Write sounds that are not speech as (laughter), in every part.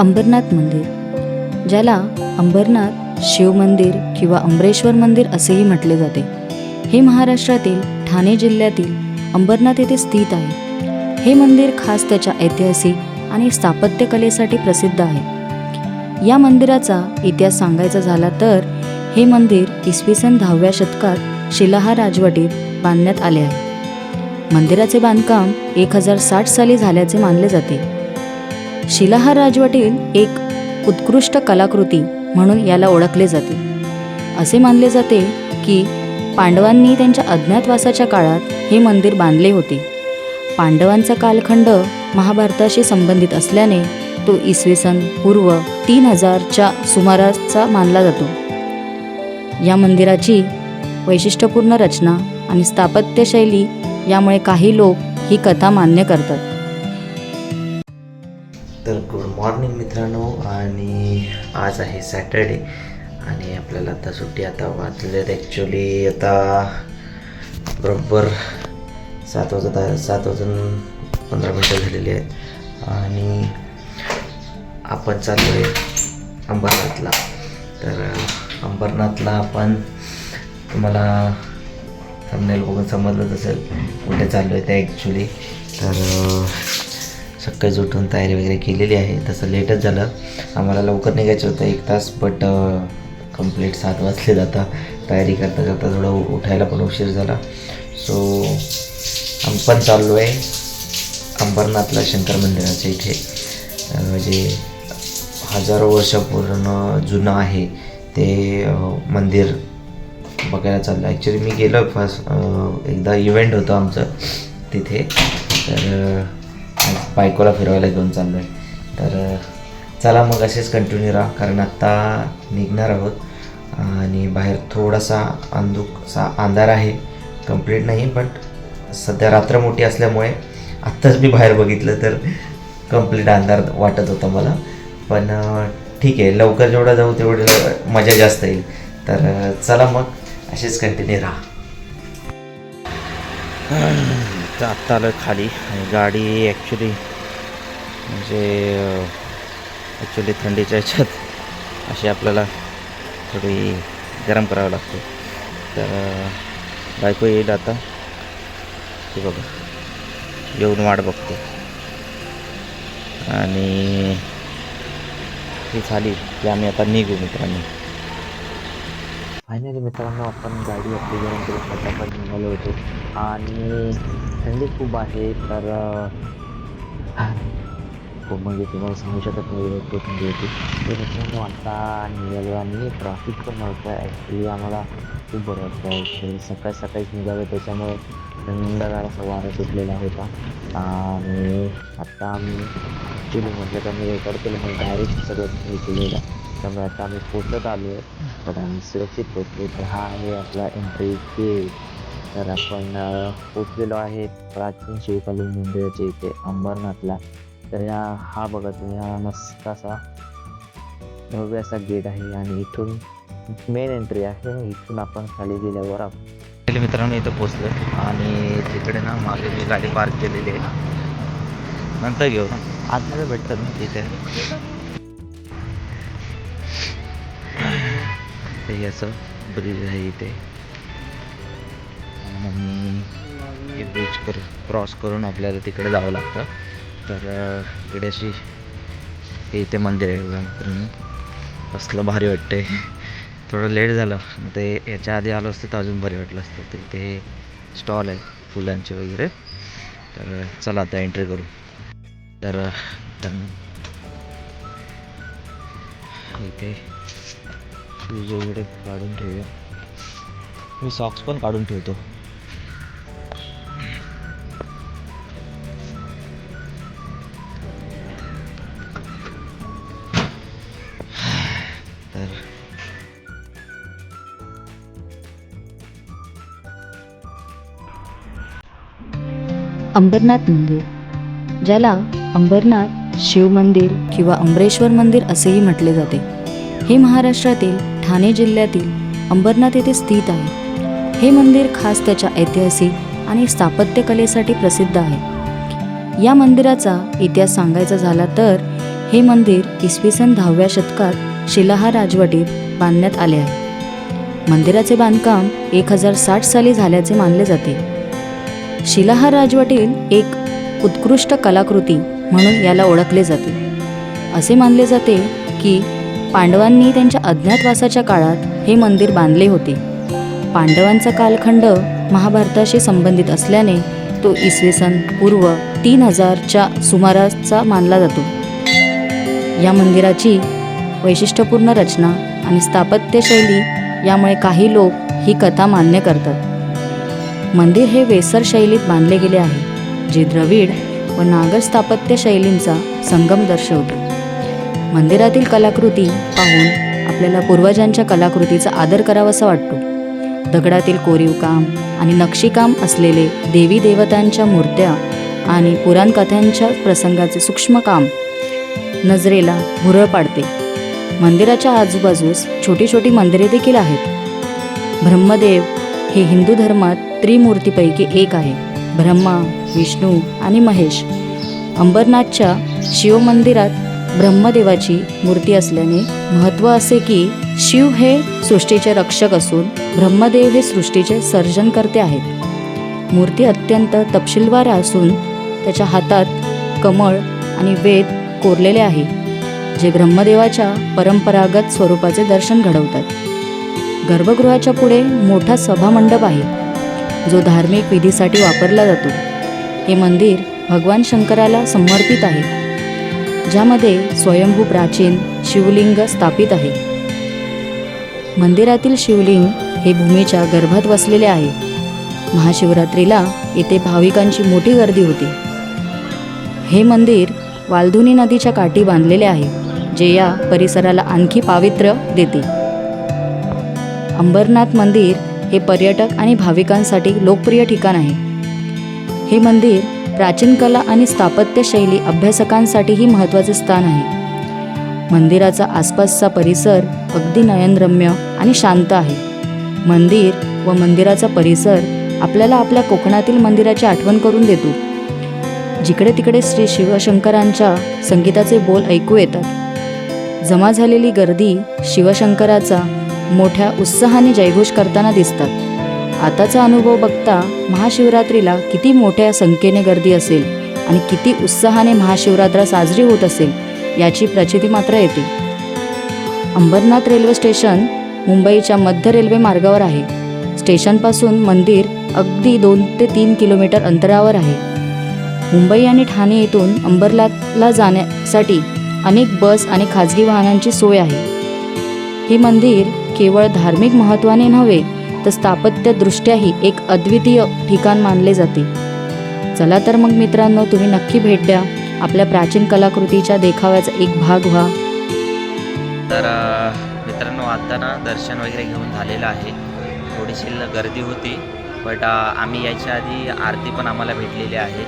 अंबरनाथ मंदिर ज्याला अंबरनाथ शिव मंदिर किंवा अंबरेश्वर मंदिर असेही म्हटले जाते. हे महाराष्ट्रातील ठाणे जिल्ह्यातील अंबरनाथ येथे स्थित आहे. हे मंदिर खास त्याच्या ऐतिहासिक आणि स्थापत्यकलेसाठी प्रसिद्ध आहे. या मंदिराचा इतिहास सांगायचा झाला तर हे मंदिर इसवी सन दहाव्या शतकात शिलाहार राजवटीत बांधण्यात आले आहे. मंदिराचे बांधकाम एक हजार साठ साली झाल्याचे मानले जाते. शिलाहार राजवटील एक उत्कृष्ट कलाकृती म्हणून याला ओळखले जाते. असे मानले जाते की पांडवांनी त्यांच्या अज्ञातवासाच्या काळात हे मंदिर बांधले होते. पांडवांचा कालखंड महाभारताशी संबंधित असल्याने तो इसवी सन पूर्व तीन हजारच्या सुमारासचा मानला जातो. या मंदिराची वैशिष्ट्यपूर्ण रचना आणि स्थापत्यशैली यामुळे काही लोक ही कथा मान्य करतात. मित्रांनो आणि आज आहे सॅटर्डे आणि आपल्याला आता सुट्टी आता वाजलेत ॲक्च्युली आता बरोबर सात वाजत सात वाजून पंधरा मिनटं झालेली आहेत. आणि आपण चाललो आहे अंबरनाथला. तर अंबरनाथला आपण तुम्हाला थंबनेल बघून समजलंच असेल कुठे चाललो आहे ते ॲक्च्युली तर सकाळीच उठून तयारी वगैरे केलेली आहे. तसं लेटच झालं. आम्हाला लवकर निघायचं होतं एक तास बट कंप्लीट सात वाजले जाता. तयारी करता करता थोडं उ- उठायला पण उशीर झाला. सो आम्ही पण चाललो आहे. अंबरनाथला शंकर मंदिराच्या इथे. जे हजारो वर्षापूर्ण जुनं आहे ते मंदिर बघायला चाललं. ॲक्च्युली मी गेलो फर्स्ट एकदा इव्हेंट होतं आमचं तिथे. तर बायकोला फिरवायला घेऊन चाललो आहे तर चला मग असेच कंटिन्यू राहा कारण आत्ता निघणार आहोत. आणि बाहेर थोडासा अंधुकसा अंधार आहे कंप्लीट नाही बट सध्या रात्र मोठी असल्यामुळे आत्ताच मी बाहेर बघितलं तर कंप्लीट अंधार वाटत होता मला. पण ठीक आहे लवकर जेवढं जाऊ तेवढी मजा जास्त येईल. तर चला मग असेच कंटिन्यू राहा. (sighs) तर आत्ता आलं खाली. आणि गाडी ॲक्च्युली म्हणजे ॲक्च्युली थंडीच्या ह्याच्यात अशी आपल्याला थोडी गरम करावं लागते. तर बायको येईल आता. ते बघा. येऊन वाट बघतो. आणि ती झाली की आम्ही आता निघू मित्रांनी. फायनली मित्रांनो आपण गाडी आपली गरम करून फटाफट निघालो होतो. आणि थंडी खूप आहे तर खूप हो, म्हणजे तुम्हाला सांगू शकत नाही इतकी थंडी होती. तर मित्रांनो आता निघालो आणि ट्रॅफिक पण नव्हतं. ॲक्च्युली आम्हाला खूप बरं वाटतं. सकाळी सकाळीच निघालो त्याच्यामुळे थंडगार असा वारा सुटलेला होता. आणि आत्ता आम्ही ॲक्च्युली म्हटलं तर मी रेकॉर्ड केलं मग डायरेक्ट सगळं हे केलेलं. त्यामुळे आता आम्ही पोचत आलो आहे पण आम्ही सुरक्षित पोचलो. तर हा आहे आपला एंट्री गेट तर आपण पोचलेलो आहे प्राचीन शिवकालीन मंदिराच्या इथे अंबरनाथला. तर या हा बघा तुम्ही हा मस्त असा भव्य असा गेट आहे आणि इथून मेन एंट्री आहे. इथून आपण खाली गेल्यावर आपण मित्रांनो इथं पोचलो. आणि तिकडे ना मागे मी गाडी पार्क केलेली आहे. नंतर घेऊ. आतमध्ये भेटतात ना? तिथे ते असं ब्रिज आहे इथे. आणि हे ब्रिज कर क्रॉस करून आपल्याला तिकडे जावं लागतं. तर इकडे अशी हे इथे मंदिर आहे बघा. कसलं भारी वाटतंय. थोडं लेट झालं. ते याच्या आधी आलो असतं तर अजून भारी वाटलं असतं. तर इथे स्टॉल आहे फुलांचे वगैरे. तर चला आता एंट्री करू. तर इथे शूज वगैरे काढून ठेवूया. मी सॉक्स पण काढून ठेवतो. अंबरनाथ मंदिर ज्याला अंबरनाथ शिव मंदिर किंवा अंबरेश्वर मंदिर असेही म्हटले जाते. हे महाराष्ट्रातील ठाणे जिल्ह्यातील अंबरनाथ येथे स्थित आहे. हे मंदिर खास त्याच्या ऐतिहासिक आणि स्थापत्यकलेसाठी प्रसिद्ध आहे. या मंदिराचा इतिहास सांगायचा झाला तर हे मंदिर इसवी सन दहाव्या शतकात शिलाहार राजवटीत बांधण्यात आले आहे. मंदिराचे बांधकाम एक हजार साठ साली झाल्याचे मानले जाते. शिलाहार राजवटील एक उत्कृष्ट कलाकृती म्हणून याला ओळखले जाते. असे मानले जाते की पांडवांनी त्यांच्या अज्ञातवासाच्या काळात हे मंदिर बांधले होते. पांडवांचा कालखंड महाभारताशी संबंधित असल्याने तो इसवी सन पूर्व तीन हजारच्या सुमाराचा मानला जातो. या मंदिराची वैशिष्ट्यपूर्ण रचना आणि स्थापत्यशैली यामुळे काही लोक ही कथा मान्य करतात. मंदिर हे वेसर शैलीत बांधले गेले आहे जे द्रविड व नागर स्थापत्य शैलींचा संगम दर्शवतो. मंदिरातील कलाकृती पाहून आपल्याला पूर्वजांच्या कलाकृतीचा आदर करावासा वाटतो. दगडातील कोरीव काम आणि नक्षीकाम असलेले देवी देवतांच्या मूर्त्या आणि पुराणकथांच्या प्रसंगाचे सूक्ष्म काम नजरेला भुरळ पाडते. मंदिराच्या आजूबाजूस छोटी छोटी मंदिरे देखील आहेत. ब्रह्मदेव हे हिंदू धर्मात त्रिमूर्तीपैकी एक आहे. ब्रह्मा विष्णू आणि महेश अंबरनाथच्या शिवमंदिरात ब्रह्मदेवाची मूर्ती असल्याने महत्त्व असे की शिव हे सृष्टीचे रक्षक असून ब्रह्मदेव हे सृष्टीचे सर्जनकर्ते आहेत. मूर्ती अत्यंत तपशीलवार असून त्याच्या हातात कमळ आणि वेद कोरलेले आहे जे ब्रह्मदेवाच्या परंपरागत स्वरूपाचे दर्शन घडवतात. गर्भगृहाच्या पुढे मोठा सभामंडप आहे जो धार्मिक विधीसाठी वापरला जातो. हे मंदिर भगवान शंकराला समर्पित आहे. ज्यामध्ये स्वयंभू प्राचीन शिवलिंग स्थापित आहे. मंदिरातील शिवलिंग हे भूमीच्या गर्भात वसलेले आहे. महाशिवरात्रीला येथे भाविकांची मोठी गर्दी होती. हे मंदिर वालधुनी नदीच्या काठी बांधलेले आहे जे या परिसराला आणखी पावित्र्य देते. अंबरनाथ मंदिर हे पर्यटक आणि भाविकांसाठी लोकप्रिय ठिकाण आहे. हे मंदिर प्राचीन कला आणि स्थापत्यशैली अभ्यासकांसाठीही महत्त्वाचे स्थान आहे. मंदिराचा आसपासचा परिसर अगदी नयनरम्य आणि शांत आहे. मंदिर व मंदिराचा परिसर आपल्याला आपल्या कोकणातील मंदिराची आठवण करून देतो. जिकडे तिकडे श्री शिवशंकरांच्या संगीताचे बोल ऐकू येतात. जमा झालेली गर्दी शिवशंकराचा मोठ्या उत्साहाने जयघोष करताना दिसतात. आताचा अनुभव बघता महाशिवरात्रीला किती मोठ्या संख्येने गर्दी असेल आणि किती उत्साहाने महाशिवरात्र साजरी होत असेल याची प्रचिती मात्र येते. अंबरनाथ रेल्वे स्टेशन मुंबईच्या मध्य रेल्वे मार्गावर आहे. स्टेशनपासून मंदिर अगदी दोन ते तीन किलोमीटर अंतरावर आहे. मुंबई आणि ठाणे येथून अंबरनाथला जाण्यासाठी अनेक बस आणि खाजगी वाहनांची सोय आहे. हे मंदिर केवळ धार्मिक महत्त्वाने नव्हे तर स्थापत्यदृष्ट्याही एक अद्वितीय ठिकाण मानले जाते. चला तर मग मित्रांनो तुम्ही नक्की भेट द्या. आपल्या प्राचीन कलाकृतीच्या देखाव्याचा एक भाग व्हा. तर मित्रांनो आता ना दर्शन वगैरे घेऊन झालेलं आहे. थोडीशी गर्दी होती. बट आम्ही याच्या आधी आरती पण आम्हाला भेटलेली आहे.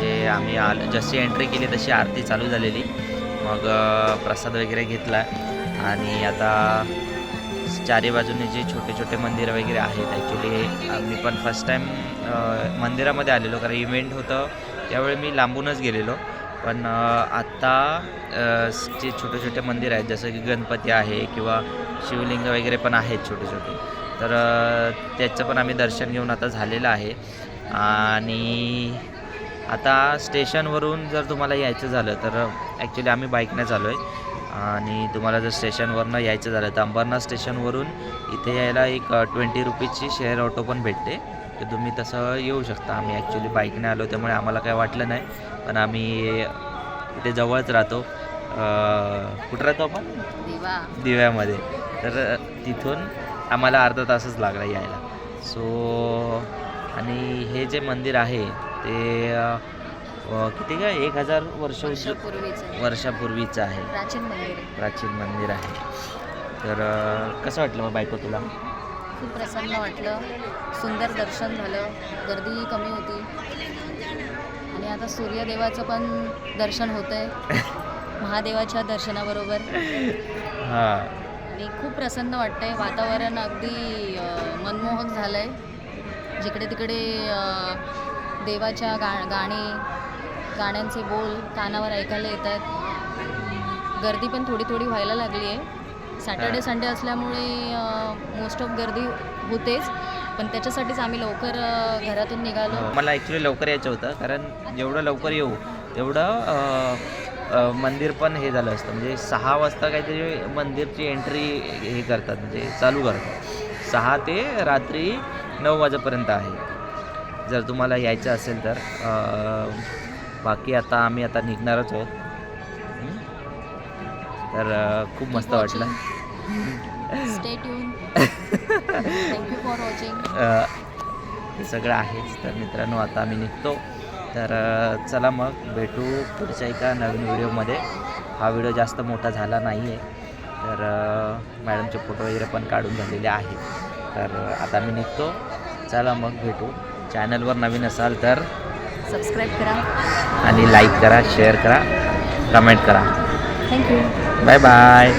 जे आम्ही आल जशी एंट्री केली तशी आरती चालू झालेली. मग प्रसाद वगैरे घेतला. आणि आता चारी बाजूने जे छोटे छोटे मंदिरं वगैरे आहेत ॲक्च्युली आम्ही पण फर्स्ट टाईम मंदिरामध्ये आलेलो कारण इव्हेंट होतं त्यावेळी मी लांबूनच गेलेलो. पण आत्ता जे छोटे छोटे मंदिर आहेत जसं की गणपती आहे किंवा शिवलिंग वगैरे पण आहेत छोटे छोटे तर त्याचं पण आम्ही दर्शन घेऊन आता झालेलं आहे. आणि आता स्टेशनवरून जर तुम्हाला यायचं झालं तर ॲक्च्युली आम्ही बाईकने चालू आहे आणि तुम्हाला जर स्टेशनवरनं यायचं झालं तर अंबरनाथ स्टेशनवरून इथे यायला एक ट्वेंटी रुपीजची शेअर ऑटो पण भेटते. तर तुम्ही तसं येऊ शकता. आम्ही ॲक्च्युली बाईकने आलो त्यामुळे आम्हाला काय वाटलं नाही. पण आम्ही इथे जवळच राहतो. कुठं राहतो आपण? दिव्यामध्ये. तर तिथून आम्हाला अर्धा तासच लागला यायला. सो आणि हे जे मंदिर आहे ते किती काय? एक हजार वर्ष वर्षापूर्वीचं आहे. प्राचीन मंदिर आहे. प्राचीन मंदिर आहे. तर कसं वाटलं मग बायको तुला? खूप प्रसन्न वाटलं. सुंदर दर्शन झालं. गर्दीही कमी होती. आणि आता सूर्यदेवाचं पण दर्शन होतं आहे (laughs) महादेवाच्या दर्शनाबरोबर. हां. आणि खूप प्रसन्न वाटतंय. वातावरण अगदी मनमोहक झालं आहे जिकडे तिकडे देवाच्या गा गाणी गाण्यांचे बोल कानावर ऐकायला येत आहेत. गर्दी पण थोडी थोडी व्हायला लागली आहे. सॅटर्डे संडे असल्यामुळे मोस्ट ऑफ गर्दी होतेच. पण त्याच्यासाठीच आम्ही लवकर घरातून निघालो. मला ॲक्च्युली लवकर यायचं होतं कारण जेवढं लवकर येऊ तेवढं मंदिर पण हे झालं असतं. म्हणजे सहा वाजता काहीतरी मंदिरची एंट्री हे करतात म्हणजे चालू करतात. सहा ते रात्री नऊ वाजेपर्यंत आहे. जर तुम्हाला यायचं असेल तर बाकी आता आम्ही आता निघणारच आहोत? तर खूप मस्त वाटलं. (laughs) हे सगळं आहेच तर मित्रांनो आता आम्ही निघतो. तर चला मग भेटू पुढच्या एका नवीन व्हिडिओमध्ये. हा व्हिडिओ जास्त मोठा झाला नाही आहे तर मॅडमचे फोटो वगैरे पण काढून झालेले आहेत. तर आता मी निघतो. चला मग भेटू. चॅनलवर नवीन असाल तर सबस्क्राईब करा. आणि लाईक करा शेअर करा कमेंट करा. Thank you bye bye